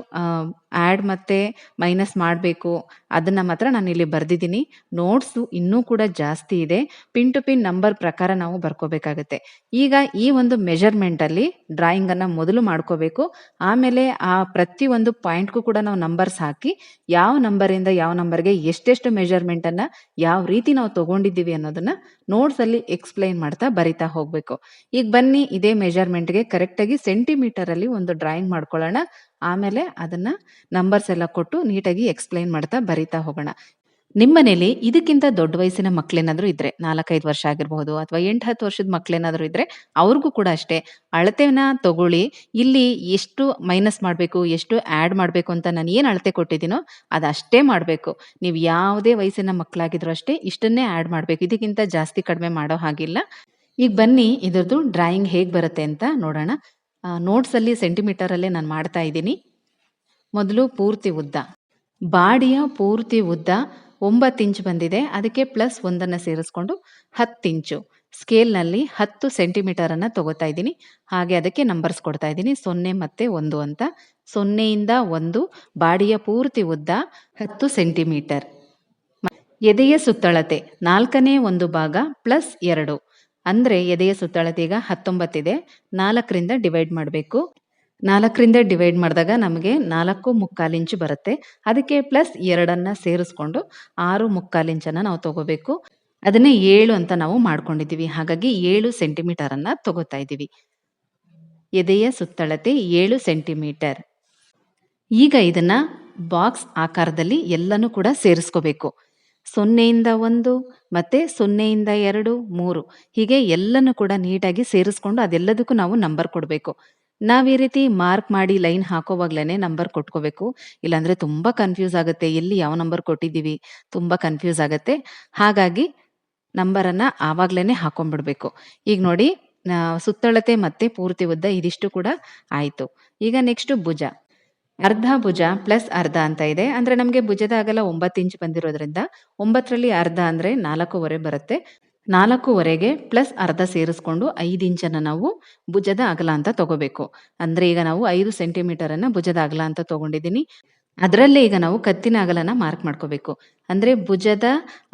ಆ್ಯಡ್ ಮತ್ತು ಮೈನಸ್ ಮಾಡಬೇಕು. ಅದನ್ನು ಮಾತ್ರ ನಾನು ಇಲ್ಲಿ ಬರೆದಿದ್ದೀನಿ. ನೋಟ್ಸು ಇನ್ನೂ ಕೂಡ ಜಾಸ್ತಿ ಇದೆ. ಪಿನ್ ಟು ಪಿನ್ ನಂಬರ್ ಪ್ರಕಾರ ನಾವು ಬರ್ಕೋಬೇಕಾಗತ್ತೆ. ಈಗ ಈ ಒಂದು ಮೆಜರ್ಮೆಂಟಲ್ಲಿ ಡ್ರಾಯಿಂಗನ್ನು ಮೊದಲು ಮಾಡ್ಕೋಬೇಕು. ಆಮೇಲೆ ಆ ಪ್ರತಿಯೊಂದು ಪಾಯಿಂಟ್ಗೂ ಕೂಡ ನಾವು ನಂಬರ್ಸ್ ಹಾಕಿ ಯಾವ ನಂಬರಿಂದ ಯಾವ ನಂಬರ್ಗೆ ಎಷ್ಟೆಷ್ಟು ಮೆಜರ್ಮೆಂಟನ್ನು ಯಾವ ರೀತಿ ನಾವು ತೊಗೊಂಡಿದ್ದೀವಿ ಅನ್ನೋದನ್ನು ನೋಟ್ಸಲ್ಲಿ ಎಕ್ಸ್ಪ್ಲೈನ್ ಮಾಡ್ತಾ ಬರಿತಾ ಹೋಗಬೇಕು. ಈಗ ಬನ್ನಿ ಇದೇ ಮೆಜರ್ಮೆಂಟ್ಗೆ ಕರೆಕ್ಟಾಗಿ ಸೆಂಟಿಮೀಟರಲ್ಲಿ ಒಂದು ಡ್ರಾಯಿಂಗ್ ಮಾಡ್ಕೊಳ್ಳೋಣ. ಆಮೇಲೆ ಅದನ್ನ ನಂಬರ್ಸ್ ಎಲ್ಲ ಕೊಟ್ಟು ನೀಟಾಗಿ ಎಕ್ಸ್ಪ್ಲೈನ್ ಮಾಡ್ತಾ ಬರಿತಾ ಹೋಗೋಣ. ನಿಮ್ಮನೇಲಿ ಇದಕ್ಕಿಂತ ದೊಡ್ಡ ವಯಸ್ಸಿನ ಮಕ್ಕಳೇನಾದರೂ ಇದ್ರೆ, ನಾಲ್ಕೈದು ವರ್ಷ ಆಗಿರಬಹುದು ಅಥವಾ ಎಂಟು ಹತ್ತು ವರ್ಷದ ಮಕ್ಕಳೇನಾದರೂ ಇದ್ರೆ, ಅವ್ರಿಗೂ ಕೂಡ ಅಷ್ಟೇ ಅಳತೆನ ತಗೊಳ್ಳಿ. ಇಲ್ಲಿ ಎಷ್ಟು ಮೈನಸ್ ಮಾಡಬೇಕು, ಎಷ್ಟು ಆ್ಯಡ್ ಮಾಡಬೇಕು ಅಂತ ನಾನು ಏನು ಅಳತೆ ಕೊಟ್ಟಿದ್ದೀನೋ ಅದು ಅಷ್ಟೇ ಮಾಡಬೇಕು. ನೀವು ಯಾವುದೇ ವಯಸ್ಸಿನ ಮಕ್ಕಳಾಗಿದ್ರು ಅಷ್ಟೇ ಇಷ್ಟನ್ನೇ ಆ್ಯಡ್ ಮಾಡಬೇಕು. ಇದಕ್ಕಿಂತ ಜಾಸ್ತಿ ಕಡಿಮೆ ಮಾಡೋ ಹಾಗಿಲ್ಲ. ಈಗ ಬನ್ನಿ, ಇದ್ರದ್ದು ಡ್ರಾಯಿಂಗ್ ಹೇಗೆ ಬರುತ್ತೆ ಅಂತ ನೋಡೋಣ. ನೋಟ್ಸಲ್ಲಿ ಸೆಂಟಿಮೀಟರಲ್ಲೇ ನಾನು ಮಾಡ್ತಾ ಇದ್ದೀನಿ. ಮೊದಲು ಪೂರ್ತಿ ಉದ್ದ. ಬಾಡಿಯ ಪೂರ್ತಿ ಉದ್ದ ಒಂಬತ್ತು ಇಂಚ್ ಬಂದಿದೆ. ಅದಕ್ಕೆ ಪ್ಲಸ್ ಒಂದನ್ನು ಸೇರಿಸ್ಕೊಂಡು ಹತ್ತು ಇಂಚು. ಸ್ಕೇಲ್ನಲ್ಲಿ ಹತ್ತು ಸೆಂಟಿಮೀಟರನ್ನು ತಗೋತಾ ಇದ್ದೀನಿ. ಹಾಗೆ ಅದಕ್ಕೆ ನಂಬರ್ಸ್ ಕೊಡ್ತಾ ಇದ್ದೀನಿ. ಸೊನ್ನೆ ಮತ್ತು ಒಂದು ಅಂತ. ಸೊನ್ನೆಯಿಂದ ಒಂದು, ಬಾಡಿಯ ಪೂರ್ತಿ ಉದ್ದ ಹತ್ತು ಸೆಂಟಿಮೀಟರ್. ಎದೆಯ ಸುತ್ತಳತೆ ನಾಲ್ಕನೇ ಒಂದು ಭಾಗ ಪ್ಲಸ್ ಎರಡು. ಅಂದರೆ ಎದೆಯ ಸುತ್ತಳತೆ ಈಗ ಹತ್ತೊಂಬತ್ತಿದೆ. ನಾಲ್ಕರಿಂದ ಡಿವೈಡ್ ಮಾಡಬೇಕು. ನಾಲ್ಕರಿಂದ ಡಿವೈಡ್ ಮಾಡಿದಾಗ ನಮಗೆ ನಾಲ್ಕು ಮುಕ್ಕಾಲು ಇಂಚು ಬರುತ್ತೆ. ಅದಕ್ಕೆ ಪ್ಲಸ್ ಎರಡನ್ನು ಸೇರಿಸ್ಕೊಂಡು ಆರು ಮುಕ್ಕಾಲು ಇಂಚನ್ನು ನಾವು ತಗೋಬೇಕು. ಅದನ್ನೇ ಏಳು ಅಂತ ನಾವು ಮಾಡ್ಕೊಂಡಿದ್ದೀವಿ. ಹಾಗಾಗಿ ಏಳು ಸೆಂಟಿಮೀಟರನ್ನು ತಗೋತಾ ಇದ್ದೀವಿ. ಎದೆಯ ಸುತ್ತಳತೆ ಏಳು ಸೆಂಟಿಮೀಟರ್ ಈಗ ಇದನ್ನು ಬಾಕ್ಸ್ ಆಕಾರದಲ್ಲಿ ಎಲ್ಲನೂ ಕೂಡ ಸೇರಿಸ್ಕೋಬೇಕು. ಸೊನ್ನೆಯಿಂದ ಒಂದು, ಮತ್ತು ಸೊನ್ನೆಯಿಂದ ಎರಡು, ಮೂರು. ಹೀಗೆ ಎಲ್ಲನೂ ಕೂಡ ನೀಟಾಗಿ ಸೇರಿಸ್ಕೊಂಡು ಅದೆಲ್ಲದಕ್ಕೂ ನಾವು ನಂಬರ್ ಕೊಡಬೇಕು. ನಾವು ಈ ರೀತಿ ಮಾರ್ಕ್ ಮಾಡಿ ಲೈನ್ ಹಾಕೋವಾಗ್ಲೇ ನಂಬರ್ ಕೊಟ್ಕೋಬೇಕು. ಇಲ್ಲಾಂದರೆ ತುಂಬ ಕನ್ಫ್ಯೂಸ್ ಆಗುತ್ತೆ. ಎಲ್ಲಿ ಯಾವ ನಂಬರ್ ಕೊಟ್ಟಿದ್ದೀವಿ? ತುಂಬ ಕನ್ಫ್ಯೂಸ್ ಆಗುತ್ತೆ. ಹಾಗಾಗಿ ನಂಬರನ್ನು ಆವಾಗಲೇ ಹಾಕೊಂಡ್ಬಿಡ್ಬೇಕು. ಈಗ ನೋಡಿ ಸುತ್ತಳತೆ ಮತ್ತು ಪೂರ್ತಿ ಉದ್ದ ಇದಿಷ್ಟು ಕೂಡ ಆಯಿತು. ಈಗ ನೆಕ್ಸ್ಟು ಭುಜ. ಅರ್ಧ ಭುಜ ಪ್ಲಸ್ ಅರ್ಧ ಅಂತ ಇದೆ. ಅಂದರೆ ನಮಗೆ ಭುಜದ ಅಗಲ ಒಂಬತ್ತು ಇಂಚ್ ಬಂದಿರೋದ್ರಿಂದ ಒಂಬತ್ತರಲ್ಲಿ ಅರ್ಧ ಅಂದರೆ ನಾಲ್ಕೂವರೆ ಬರುತ್ತೆ. ನಾಲ್ಕೂವರೆಗೆ ಪ್ಲಸ್ ಅರ್ಧ ಸೇರಿಸ್ಕೊಂಡು ಐದು ಇಂಚನ್ನು ನಾವು ಭುಜದ ಅಗಲ ಅಂತ ತಗೋಬೇಕು. ಅಂದರೆ ಈಗ ನಾವು ಐದು ಸೆಂಟಿಮೀಟರನ್ನು ಭುಜದ ಅಗಲ ಅಂತ ತಗೊಂಡಿದ್ದೀನಿ ಅದರಲ್ಲೇ ಈಗ ನಾವು ಕತ್ತಿನ ಅಗಲನ ಮಾರ್ಕ್ ಮಾಡ್ಕೋಬೇಕು. ಅಂದರೆ ಭುಜದ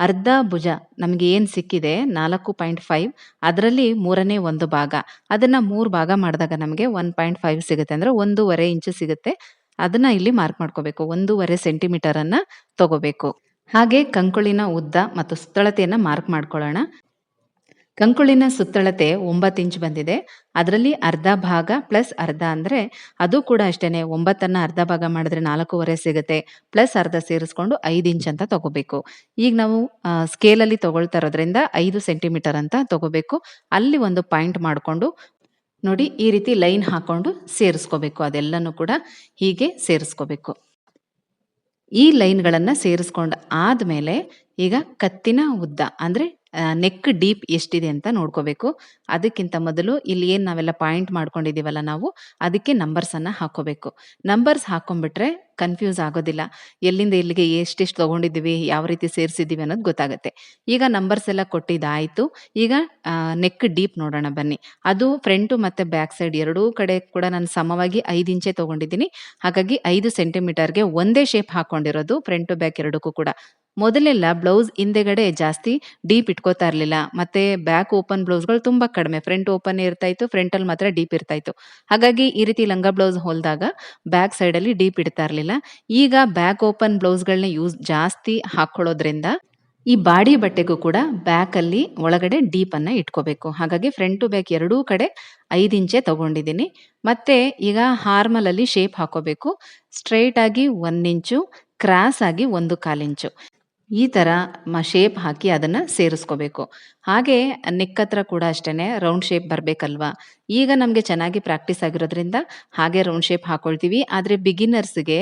ಅರ್ಧ ಭುಜ ನಮಗೆ ಏನು ಸಿಕ್ಕಿದೆ? ನಾಲ್ಕು ಪಾಯಿಂಟ್ ಫೈವ್. ಅದರಲ್ಲಿ ಮೂರನೇ ಒಂದು ಭಾಗ. ಅದನ್ನು ಮೂರು ಭಾಗ ಮಾಡಿದಾಗ ನಮಗೆ ಒನ್ ಪಾಯಿಂಟ್ ಫೈವ್ ಸಿಗುತ್ತೆ. ಅಂದರೆ ಒಂದೂವರೆ ಇಂಚು ಸಿಗುತ್ತೆ. ಅದನ್ನ ಇಲ್ಲಿ ಮಾರ್ಕ್ ಮಾಡ್ಕೋಬೇಕು. ಒಂದೂವರೆ ಸೆಂಟಿಮೀಟರನ್ನು ತಗೋಬೇಕು. ಹಾಗೆ ಕಂಕುಳಿನ ಉದ್ದ ಮತ್ತು ಸುತ್ತಳತೆಯನ್ನ ಮಾರ್ಕ್ ಮಾಡ್ಕೊಳ್ಳೋಣ. ಕಂಕುಳಿನ ಸುತ್ತಳತೆ ಒಂಬತ್ತು ಇಂಚ್ ಬಂದಿದೆ. ಅದರಲ್ಲಿ ಅರ್ಧ ಭಾಗ ಪ್ಲಸ್ ಅರ್ಧ ಅಂದರೆ ಅದು ಕೂಡ ಅಷ್ಟೇನೆ. ಒಂಬತ್ತನ್ನು ಅರ್ಧ ಭಾಗ ಮಾಡಿದ್ರೆ ನಾಲ್ಕೂವರೆ ಸಿಗುತ್ತೆ. ಪ್ಲಸ್ ಅರ್ಧ ಸೇರಿಸ್ಕೊಂಡು ಐದು ಇಂಚ್ ಅಂತ ತಗೋಬೇಕು. ಈಗ ನಾವು ಸ್ಕೇಲಲ್ಲಿ ತಗೊಳ್ತಾ ಇರೋದ್ರಿಂದ ಐದು ಸೆಂಟಿಮೀಟರ್ ಅಂತ ತಗೋಬೇಕು. ಅಲ್ಲಿ ಒಂದು ಪಾಯಿಂಟ್ ಮಾಡಿಕೊಂಡು ನೋಡಿ ಈ ರೀತಿ ಲೈನ್ ಹಾಕೊಂಡು ಸೇರಿಸ್ಕೋಬೇಕು. ಅದೆಲ್ಲನೂ ಕೂಡ ಹೀಗೆ ಸೇರಿಸ್ಕೋಬೇಕು. ಈ ಲೈನ್ಗಳನ್ನು ಸೇರಿಸ್ಕೊಂಡು ಆದಮೇಲೆ ಈಗ ಕತ್ತಿನ ಉದ್ದ ಅಂದರೆ ನೆಕ್ ಡೀಪ್ ಎಷ್ಟಿದೆ ಅಂತ ನೋಡ್ಕೋಬೇಕು. ಅದಕ್ಕಿಂತ ಮೊದಲು ಇಲ್ಲಿ ಏನು ನಾವೆಲ್ಲ ಪಾಯಿಂಟ್ ಮಾಡ್ಕೊಂಡಿದ್ದೀವಲ್ಲ ನಾವು, ಅದಕ್ಕೆ ನಂಬರ್ಸನ್ನು ಹಾಕೋಬೇಕು. ನಂಬರ್ಸ್ ಹಾಕೊಂಡ್ಬಿಟ್ರೆ ಕನ್ಫ್ಯೂಸ್ ಆಗೋದಿಲ್ಲ. ಎಲ್ಲಿಂದ ಎಲ್ಲಿಗೆ ಎಷ್ಟೆಷ್ಟು ತೊಗೊಂಡಿದ್ದೀವಿ, ಯಾವ ರೀತಿ ಸೇರಿಸಿದ್ದೀವಿ ಅನ್ನೋದು ಗೊತ್ತಾಗುತ್ತೆ. ಈಗ ನಂಬರ್ಸ್ ಎಲ್ಲ ಕೊಟ್ಟಿದ್ದಾಯಿತು. ಈಗ ನೆಕ್ ಡೀಪ್ ನೋಡೋಣ ಬನ್ನಿ. ಅದು ಫ್ರಂಟು ಮತ್ತು ಬ್ಯಾಕ್ ಸೈಡ್ ಎರಡೂ ಕಡೆ ಕೂಡ ನಾನು ಸಮವಾಗಿ ಐದು ಇಂಚೆ ತೊಗೊಂಡಿದ್ದೀನಿ. ಹಾಗಾಗಿ ಐದು ಸೆಂಟಿಮೀಟರ್ಗೆ ಒಂದೇ ಶೇಪ್ ಹಾಕೊಂಡಿರೋದು ಫ್ರಂಟು ಬ್ಯಾಕ್ ಎರಡಕ್ಕೂ ಕೂಡ. ಮೊದಲೆಲ್ಲ ಬ್ಲೌಸ್ ಹಿಂದೆಗಡೆ ಜಾಸ್ತಿ ಡೀಪ್ ಇಟ್ಕೋತಾ ಇರಲಿಲ್ಲ. ಮತ್ತೆ ಬ್ಯಾಕ್ ಓಪನ್ ಬ್ಲೌಸ್ಗಳು ತುಂಬಾ ಕಡಿಮೆ. ಫ್ರಂಟ್ ಓಪನ್ ಇರ್ತಾ ಇತ್ತು ಫ್ರಂಟಲ್ಲಿ ಮಾತ್ರ ಡೀಪ್ ಇರ್ತಾ ಇತ್ತು. ಹಾಗಾಗಿ ಈ ರೀತಿ ಲಂಗ ಬ್ಲೌಸ್ ಹೊಲಿದಾಗ ಬ್ಯಾಕ್ ಸೈಡಲ್ಲಿ ಡೀಪ್ ಇಡ್ತಾ ಇರಲಿಲ್ಲ. ಈಗ ಬ್ಯಾಕ್ ಓಪನ್ ಬ್ಲೌಸ್ಗಳನ್ನ ಯೂಸ್ ಜಾಸ್ತಿ ಹಾಕೊಳ್ಳೋದ್ರಿಂದ ಈ ಬಾಡಿ ಬಟ್ಟೆಗೂ ಕೂಡ ಬ್ಯಾಕಲ್ಲಿ ಒಳಗಡೆ ಡೀಪನ್ನು ಇಟ್ಕೋಬೇಕು. ಹಾಗಾಗಿ ಫ್ರಂಟ್ ಟು ಬ್ಯಾಕ್ ಎರಡೂ ಕಡೆ ಐದು ಇಂಚೆ ತಗೊಂಡಿದ್ದೀನಿ. ಮತ್ತೆ ಈಗ ಹಾರ್ಮಲಲ್ಲಿ ಶೇಪ್ ಹಾಕೋಬೇಕು. ಸ್ಟ್ರೈಟ್ ಆಗಿ ಒನ್ ಇಂಚು ಕ್ರಾಸ್ ಆಗಿ ಒಂದು ಕಾಲಿಂಚು ಈ ಥರ ಮ ಶೇಪ್ ಹಾಕಿ ಅದನ್ನು ಸೇರಿಸ್ಕೋಬೇಕು. ಹಾಗೆ ನೆಕ್ ಹತ್ರ ಕೂಡ ಅಷ್ಟೇ ರೌಂಡ್ ಶೇಪ್ ಬರಬೇಕಲ್ವಾ? ಈಗ ನಮಗೆ ಚೆನ್ನಾಗಿ ಪ್ರಾಕ್ಟೀಸ್ ಆಗಿರೋದ್ರಿಂದ ಹಾಗೆ ರೌಂಡ್ ಶೇಪ್ ಹಾಕೊಳ್ತೀವಿ. ಆದರೆ ಬಿಗಿನರ್ಸ್ಗೆ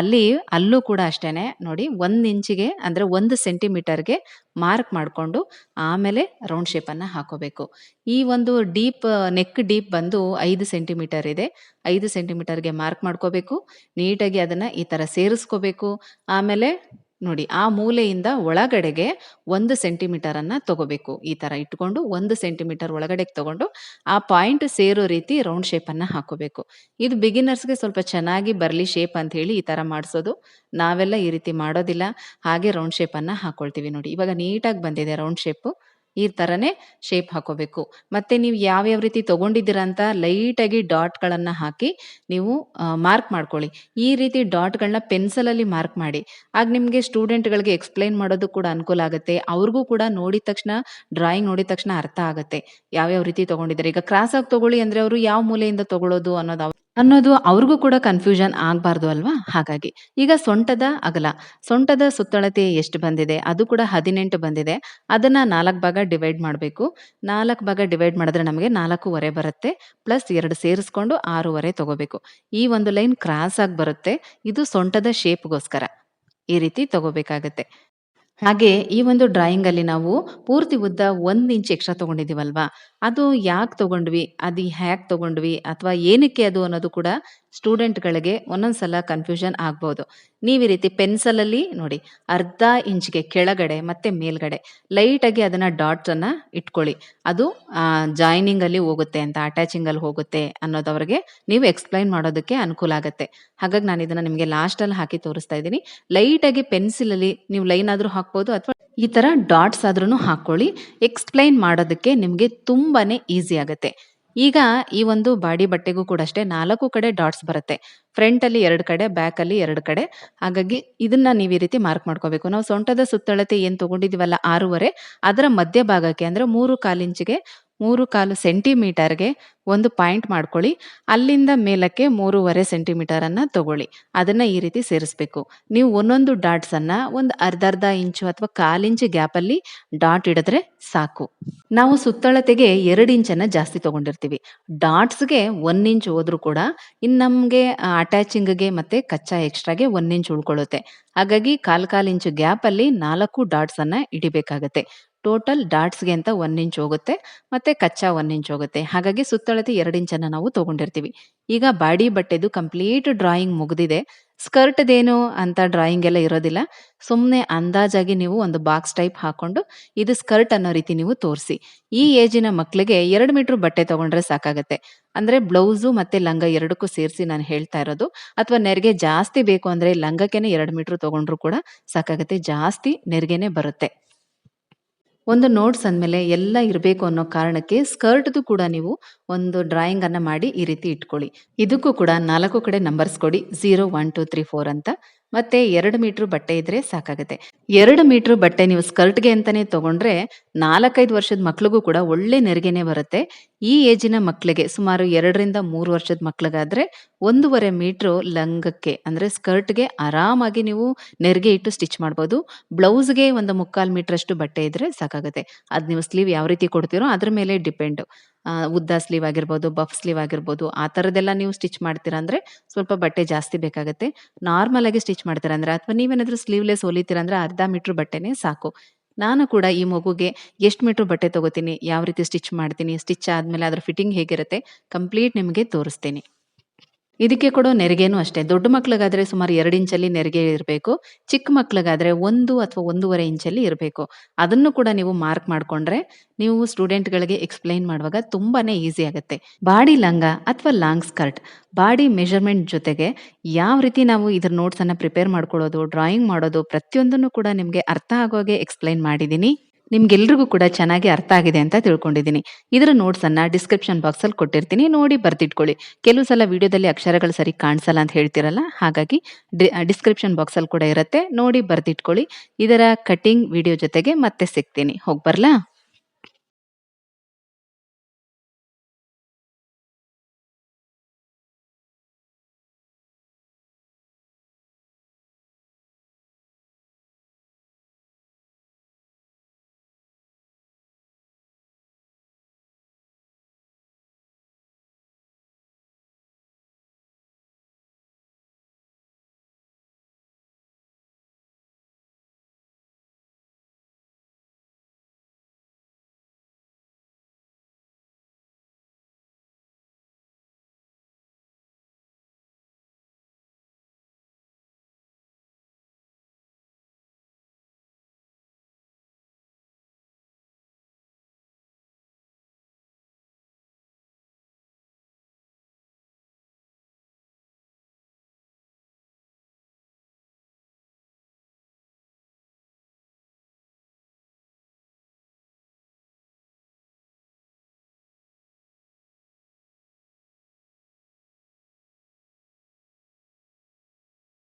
ಅಲ್ಲಿ, ಅಲ್ಲೂ ಕೂಡ ಅಷ್ಟೇ ನೋಡಿ ಒಂದು ಇಂಚಿಗೆ ಅಂದರೆ ಒಂದು ಸೆಂಟಿಮೀಟರ್ಗೆ ಮಾರ್ಕ್ ಮಾಡಿಕೊಂಡು ಆಮೇಲೆ ರೌಂಡ್ ಶೇಪನ್ನು ಹಾಕೋಬೇಕು. ಈ ಒಂದು ಡೀಪ್ ನೆಕ್ ಡೀಪ್ ಬಂದು ಐದು ಸೆಂಟಿಮೀಟರ್ ಇದೆ. ಐದು ಸೆಂಟಿಮೀಟರ್ಗೆ ಮಾರ್ಕ್ ಮಾಡ್ಕೋಬೇಕು. ನೀಟಾಗಿ ಅದನ್ನು ಈ ಥರ ಸೇರಿಸ್ಕೋಬೇಕು. ಆಮೇಲೆ ನೋಡಿ, ಆ ಮೂಲೆಯಿಂದ ಒಳಗಡೆಗೆ ಒಂದು ಸೆಂಟಿಮೀಟರನ್ನು ತಗೋಬೇಕು. ಈ ಥರ ಇಟ್ಕೊಂಡು ಒಂದು ಸೆಂಟಿಮೀಟರ್ ಒಳಗಡೆಗೆ ತಗೊಂಡು ಆ ಪಾಯಿಂಟ್ ಸೇರೋ ರೀತಿ ರೌಂಡ್ ಶೇಪನ್ನು ಹಾಕೋಬೇಕು. ಇದು ಬಿಗಿನರ್ಸ್ಗೆ ಸ್ವಲ್ಪ ಚೆನ್ನಾಗಿ ಬರಲಿ ಶೇಪ್ ಅಂತ ಹೇಳಿ ಈ ಥರ ಮಾಡಿಸೋದು. ನಾವೆಲ್ಲ ಈ ರೀತಿ ಮಾಡೋದಿಲ್ಲ. ಹಾಗೆ ರೌಂಡ್ ಶೇಪನ್ನು ಹಾಕೊಳ್ತೀವಿ ನೋಡಿ. ಇವಾಗ ನೀಟಾಗಿ ಬಂದಿದೆ ರೌಂಡ್ ಶೇಪು. ಈ ಥರನೇ ಶೇಪ್ ಹಾಕೋಬೇಕು. ಮತ್ತು ನೀವು ಯಾವ್ಯಾವ ರೀತಿ ತೊಗೊಂಡಿದ್ದೀರ ಅಂತ ಲೈಟಾಗಿ ಡಾಟ್ಗಳನ್ನು ಹಾಕಿ ನೀವು ಮಾರ್ಕ್ ಮಾಡ್ಕೊಳ್ಳಿ. ಈ ರೀತಿ ಡಾಟ್ಗಳನ್ನ ಪೆನ್ಸಲಲ್ಲಿ ಮಾರ್ಕ್ ಮಾಡಿ. ಆಗ ನಿಮಗೆ ಸ್ಟೂಡೆಂಟ್ಗಳಿಗೆ ಎಕ್ಸ್ಪ್ಲೈನ್ ಮಾಡೋದು ಕೂಡ ಅನುಕೂಲ ಆಗುತ್ತೆ. ಅವ್ರಿಗೂ ಕೂಡ ನೋಡಿದ ತಕ್ಷಣ ಡ್ರಾಯಿಂಗ್ ನೋಡಿದ ತಕ್ಷಣ ಅರ್ಥ ಆಗುತ್ತೆ. ಯಾವ್ಯಾವ ರೀತಿ ತೊಗೊಂಡಿದ್ದಾರೆ? ಈಗ ಕ್ರಾಸ್ ಆಗಿ ತೊಗೊಳ್ಳಿ ಅಂದರೆ ಅವರು ಯಾವ ಮೂಲೆಯಿಂದ ತೊಗೊಳ್ಳೋದು ಅನ್ನೋದು ಅನ್ನೋದು ಅವ್ರಿಗೂ ಕೂಡ ಕನ್ಫ್ಯೂಷನ್ ಆಗಬಾರ್ದು ಅಲ್ವಾ? ಹಾಗಾಗಿ ಈಗ ಸೊಂಟದ ಅಗಲ, ಸೊಂಟದ ಸುತ್ತಳತೆ ಎಷ್ಟು ಬಂದಿದೆ? ಅದು ಕೂಡ ಹದಿನೆಂಟು ಬಂದಿದೆ. ಅದನ್ನು ನಾಲ್ಕು ಭಾಗ ಡಿವೈಡ್ ಮಾಡಬೇಕು. ನಾಲ್ಕು ಭಾಗ ಡಿವೈಡ್ ಮಾಡಿದ್ರೆ ನಮಗೆ ನಾಲ್ಕೂವರೆ ಬರುತ್ತೆ ಪ್ಲಸ್ ಎರಡು ಸೇರಿಸ್ಕೊಂಡು ಆರೂವರೆ ತಗೋಬೇಕು. ಈ ಒಂದು ಲೈನ್ ಕ್ರಾಸ್ ಆಗಿ ಬರುತ್ತೆ. ಇದು ಸೊಂಟದ ಶೇಪ್ಗೋಸ್ಕರ ಈ ರೀತಿ ತಗೋಬೇಕಾಗತ್ತೆ. ಹಾಗೆ ಈ ಒಂದು ಡ್ರಾಯಿಂಗಲ್ಲಿ ನಾವು ಪೂರ್ತಿ ಉದ್ದ ಒಂದು ಇಂಚ್ ಎಕ್ಸ್ಟ್ರಾ ತೊಗೊಂಡಿದ್ದೀವಲ್ವಾ ಅದು ಯಾಕೆ ತಗೊಂಡ್ವಿ, ಅದು ಹ್ಯಾಕ್ ತಗೊಂಡ್ವಿ ಅಥವಾ ಏನಕ್ಕೆ ಅದು ಅನ್ನೋದು ಕೂಡ ಸ್ಟೂಡೆಂಟ್ಗಳಿಗೆ ಒಂದೊಂದ್ಸಲ ಕನ್ಫ್ಯೂಷನ್ ಆಗ್ಬೋದು. ನೀವು ಈ ರೀತಿ ಪೆನ್ಸಲಲ್ಲಿ ನೋಡಿ, ಅರ್ಧ ಇಂಚ್ಗೆ ಕೆಳಗಡೆ ಮತ್ತೆ ಮೇಲ್ಗಡೆ ಲೈಟಾಗಿ ಅದನ್ನು ಡಾಟ್ಸನ್ನು ಇಟ್ಕೊಳ್ಳಿ. ಅದು ಜಾಯ್ನಿಂಗಲ್ಲಿ ಹೋಗುತ್ತೆ ಅಂತ, ಅಟ್ಯಾಚಿಂಗಲ್ಲಿ ಹೋಗುತ್ತೆ ಅನ್ನೋದವ್ರಿಗೆ ನೀವು ಎಕ್ಸ್ಪ್ಲೈನ್ ಮಾಡೋದಕ್ಕೆ ಅನುಕೂಲ ಆಗುತ್ತೆ. ಹಾಗಾಗಿ ನಾನು ಇದನ್ನು ನಿಮಗೆ ಲಾಸ್ಟಲ್ಲಿ ಹಾಕಿ ತೋರಿಸ್ತಾ ಇದ್ದೀನಿ. ಲೈಟಾಗಿ ಪೆನ್ಸಿಲಲ್ಲಿ ನೀವು ಲೈನ್ ಆದರೂ ಹಾಕ್ಬೋದು ಅಥವಾ ಈ ಥರ ಡಾಟ್ಸ್ ಆದ್ರೂ ಹಾಕ್ಕೊಳ್ಳಿ. ಎಕ್ಸ್ಪ್ಲೈನ್ ಮಾಡೋದಕ್ಕೆ ನಿಮಗೆ ತುಂಬಾ ಈಸಿ ಆಗುತ್ತೆ. ಈಗ ಈ ಒಂದು ಬಾಡಿ ಬಟ್ಟೆಗೂ ಕೂಡ ಅಷ್ಟೇ ನಾಲ್ಕು ಕಡೆ ಡಾಟ್ಸ್ ಬರುತ್ತೆ. ಫ್ರಂಟ್ ಅಲ್ಲಿ ಎರಡು ಕಡೆ ಬ್ಯಾಕ್ ಅಲ್ಲಿ ಎರಡು ಕಡೆ. ಹಾಗಾಗಿ ಇದನ್ನ ನೀವು ಈ ರೀತಿ ಮಾರ್ಕ್ ಮಾಡ್ಕೋಬೇಕು. ನಾವು ಸೊಂಟದ ಸುತ್ತಳತೆ ಏನು ತಗೊಂಡಿದೀವಲ್ಲ ಆರೂವರೆ, ಅದರ ಮಧ್ಯಭಾಗಕ್ಕೆ ಅಂದ್ರೆ ಮೂರು ಕಾಲು ಇಂಚಿಗೆ ಮೂರು ಕಾಲು ಸೆಂಟಿಮೀಟರ್ಗೆ ಒಂದು ಪಾಯಿಂಟ್ ಮಾಡ್ಕೊಳ್ಳಿ. ಅಲ್ಲಿಂದ ಮೇಲಕ್ಕೆ ಮೂರುವರೆ ಸೆಂಟಿಮೀಟರನ್ನು ತಗೊಳ್ಳಿ. ಅದನ್ನು ಈ ರೀತಿ ಸೇರಿಸ್ಬೇಕು. ನೀವು ಒಂದೊಂದು ಡಾಟ್ಸನ್ನು ಒಂದು ಅರ್ಧ ಅರ್ಧ ಇಂಚು ಅಥವಾ ಕಾಲು ಇಂಚು ಗ್ಯಾಪಲ್ಲಿ ಡಾಟ್ ಹಿಡಿದ್ರೆ ಸಾಕು. ನಾವು ಸುತ್ತಳತೆಗೆ ಎರಡು ಇಂಚನ್ನು ಜಾಸ್ತಿ ತೊಗೊಂಡಿರ್ತೀವಿ. ಡಾಟ್ಸ್ಗೆ ಒಂದು ಇಂಚ್ ಹೋದ್ರೂ ಕೂಡ ಇನ್ನು ನಮಗೆ ಅಟ್ಯಾಚಿಂಗ್ಗೆ ಮತ್ತು ಕಚ್ಚಾ ಎಕ್ಸ್ಟ್ರಾಗೆ ಒಂದು ಇಂಚ್ ಉಳ್ಕೊಳ್ಳುತ್ತೆ. ಹಾಗಾಗಿ ಕಾಲು ಕಾಲು ಇಂಚು ಗ್ಯಾಪಲ್ಲಿ ನಾಲ್ಕು ಡಾಟ್ಸನ್ನು ಹಿಡಿಬೇಕಾಗತ್ತೆ. ಟೋಟಲ್ ಡಾಟ್ಸ್ಗೆ ಅಂತ ಒನ್ ಇಂಚ್ ಹೋಗುತ್ತೆ, ಮತ್ತು ಕಚ್ಚಾ ಒನ್ ಇಂಚ್ ಹೋಗುತ್ತೆ. ಹಾಗಾಗಿ ಸುತ್ತಳತೆ ಎರಡು ಇಂಚನ್ನು ನಾವು ತಗೊಂಡಿರ್ತೀವಿ. ಈಗ ಬಾಡಿ ಬಟ್ಟೆದು ಕಂಪ್ಲೀಟ್ ಡ್ರಾಯಿಂಗ್ ಮುಗಿದಿದೆ. ಸ್ಕರ್ಟ್ದೇನು ಅಂತ ಡ್ರಾಯಿಂಗ್ ಎಲ್ಲ ಇರೋದಿಲ್ಲ. ಸುಮ್ಮನೆ ಅಂದಾಜಾಗಿ ನೀವು ಒಂದು ಬಾಕ್ಸ್ ಟೈಪ್ ಹಾಕೊಂಡು ಇದು ಸ್ಕರ್ಟ್ ಅನ್ನೋ ರೀತಿ ನೀವು ತೋರಿಸಿ. ಈ ಏಜಿನ ಮಕ್ಕಳಿಗೆ ಎರಡು ಮೀಟ್ರ್ ಬಟ್ಟೆ ತಗೊಂಡ್ರೆ ಸಾಕಾಗತ್ತೆ. ಅಂದರೆ ಬ್ಲೌಸು ಮತ್ತು ಲಂಗ ಎರಡಕ್ಕೂ ಸೇರಿಸಿ ನಾನು ಹೇಳ್ತಾ ಇರೋದು. ಅಥವಾ ನೆರಿಗೆ ಜಾಸ್ತಿ ಬೇಕು ಅಂದರೆ ಲಂಗಕ್ಕೇನೆ ಎರಡು ಮೀಟ್ರ್ ತೊಗೊಂಡ್ರು ಕೂಡ ಸಾಕಾಗತ್ತೆ. ಜಾಸ್ತಿ ನೆರಿಗೆನೇ ಬರುತ್ತೆ. ಒಂದು ನೋಟ್ಸ್ ಅಂದಮೇಲೆ ಎಲ್ಲ ಇರಬೇಕು ಅನ್ನೋ ಕಾರಣಕ್ಕೆ ಸ್ಕರ್ಟ್ದು ಕೂಡ ನೀವು ಒಂದು ಡ್ರಾಯಿಂಗ್ ಅನ್ನ ಮಾಡಿ ಈ ರೀತಿ ಇಟ್ಕೊಳ್ಳಿ. ಇದಕ್ಕೂ ಕೂಡ ನಾಲ್ಕು ಕಡೆ ನಂಬರ್ಸ್ ಕೊಡಿ. Zero one two three four ಅಂತ. ಮತ್ತೆ ಎರಡು ಮೀಟರ್ ಬಟ್ಟೆ ಇದ್ರೆ ಸಾಕಾಗುತ್ತೆ. ಎರಡು ಮೀಟರ್ ಬಟ್ಟೆ ನೀವು ಸ್ಕರ್ಟ್ಗೆ ಅಂತಾನೆ ತಗೊಂಡ್ರೆ ನಾಲ್ಕೈದು ವರ್ಷದ ಮಕ್ಳಿಗೂ ಕೂಡ ಒಳ್ಳೆ ನೆರಿಗೆನೆ ಬರುತ್ತೆ. ಈ ಏಜಿನ ಮಕ್ಕಳಿಗೆ ಸುಮಾರು ಎರಡರಿಂದ ಮೂರು ವರ್ಷದ ಮಕ್ಳಿಗಾದ್ರೆ ಒಂದೂವರೆ ಮೀಟರ್ ಲಂಗಕ್ಕೆ ಅಂದ್ರೆ ಸ್ಕರ್ಟ್ಗೆ ಆರಾಮಾಗಿ ನೀವು ನೆರಿಗೆ ಇಟ್ಟು ಸ್ಟಿಚ್ ಮಾಡ್ಬೋದು. ಬ್ಲೌಸ್ಗೆ ಒಂದು ಮುಕ್ಕಾಲು ಮೀಟರ್ ಅಷ್ಟು ಬಟ್ಟೆ ಇದ್ರೆ ಸಾಕಾಗುತ್ತೆ. ಅದು ನೀವು ಸ್ಲೀವ್ ಯಾವ ರೀತಿ ಕೊಡ್ತೀರೋ ಅದ್ರ ಮೇಲೆ ಡಿಪೆಂಡ್ ಉದ್ದ ಸ್ಲೀವ್ ಆಗಿರ್ಬೋದು ಬಫ್ ಸ್ಲೀವ್ ಆಗಿರ್ಬೋದು, ಆ ಥರದ್ದೆಲ್ಲ ನೀವು ಸ್ಟಿಚ್ ಮಾಡ್ತೀರಾ ಅಂದ್ರೆ ಸ್ವಲ್ಪ ಬಟ್ಟೆ ಜಾಸ್ತಿ ಬೇಕಾಗುತ್ತೆ. ನಾರ್ಮಲ್ ಆಗಿ ಸ್ಟಿಚ್ ಮಾಡ್ತೀರಾ ಅಂದ್ರೆ ಅಥವಾ ನೀವೇನಾದ್ರೂ ಸ್ಲೀವ್ಲೆಸ್ ಹೊಲಿತೀರಾ ಅಂದ್ರೆ ಅರ್ಧ ಮೀಟ್ರ್ ಬಟ್ಟೆನೇ ಸಾಕು. ನಾನು ಕೂಡ ಈ ಮಗುಗೆ ಎಷ್ಟು ಮೀಟ್ರ್ ಬಟ್ಟೆ ತಗೋತೀನಿ, ಯಾವ ರೀತಿ ಸ್ಟಿಚ್ ಮಾಡ್ತೀನಿ ಸ್ಟಿಚ್ ಆದಮೇಲೆ ಅದ್ರ ಫಿಟ್ಟಿಂಗ್ ಹೇಗಿರುತ್ತೆ ಕಂಪ್ಲೀಟ್ ನಿಮಗೆ ತೋರಿಸ್ತೀನಿ. ಇದಕ್ಕೆ ಕೊಡೋ ನೆರಿಗೆನೂ ಅಷ್ಟೇ. ದೊಡ್ಡ ಮಕ್ಳಿಗಾದ್ರೆ ಸುಮಾರು ಎರಡು ಇಂಚಲ್ಲಿ ನೆರಿಗೆ ಇರಬೇಕು, ಚಿಕ್ಕ ಮಕ್ಳಿಗಾದ್ರೆ ಒಂದು ಅಥವಾ ಒಂದೂವರೆ ಇಂಚಲ್ಲಿ ಇರಬೇಕು. ಅದನ್ನು ಕೂಡ ನೀವು ಮಾರ್ಕ್ ಮಾಡ್ಕೊಂಡ್ರೆ ನೀವು ಸ್ಟೂಡೆಂಟ್ಗಳಿಗೆ ಎಕ್ಸ್ಪ್ಲೈನ್ ಮಾಡುವಾಗ ತುಂಬಾನೇ ಈಸಿ ಆಗುತ್ತೆ. ಬಾಡಿ ಲಂಗ ಅಥವಾ ಲಾಂಗ್ ಸ್ಕರ್ಟ್, ಬಾಡಿ ಮೆಷರ್ಮೆಂಟ್ ಜೊತೆಗೆ ಯಾವ ರೀತಿ ನಾವು ಇದ್ರ ನೋಟ್ಸ್ ಅನ್ನ ಪ್ರಿಪೇರ್ ಮಾಡ್ಕೊಳ್ಳೋದು, ಡ್ರಾಯಿಂಗ್ ಮಾಡೋದು ಪ್ರತಿಯೊಂದನ್ನು ಕೂಡ ನಿಮಗೆ ಅರ್ಥ ಆಗೋಗೆ ಎಕ್ಸ್ಪ್ಲೈನ್ ಮಾಡಿದ್ದೀನಿ. ನಿಮ್ಗೆಲ್ರಿಗೂ ಕೂಡ ಚೆನ್ನಾಗಿ ಅರ್ಥ ಆಗಿದೆ ಅಂತ ತಿಳ್ಕೊಂಡಿದ್ದೀನಿ. ಇದರ ನೋಟ್ಸ್ ಅನ್ನ ಡಿಸ್ಕ್ರಿಪ್ಷನ್ ಬಾಕ್ಸ್ ಅಲ್ಲಿ ಕೊಟ್ಟಿರ್ತೀನಿ. ನೋಡಿ ಬರ್ತಿಟ್ಕೊಳ್ಳಿ ಕೆಲವು ಸಲ ವಿಡಿಯೋದಲ್ಲಿ ಅಕ್ಷರಗಳು ಸರಿ ಕಾಣಿಸಲ್ಲ ಅಂತ ಹೇಳ್ತಿರಲ್ಲ? ಹಾಗಾಗಿ ಡಿಸ್ಕ್ರಿಪ್ಷನ್ ಬಾಕ್ಸ್ ಅಲ್ಲಿ ಕೂಡ ಇರುತ್ತೆ. ನೋಡಿ ಬರ್ತಿಟ್ಕೊಳ್ಳಿ ಇದರ ಕಟಿಂಗ್ ವಿಡಿಯೋ ಜೊತೆಗೆ ಮತ್ತೆ ಸಿಗ್ತೀನಿ. ಹೋಗಿ ಬರ್ಲಾ?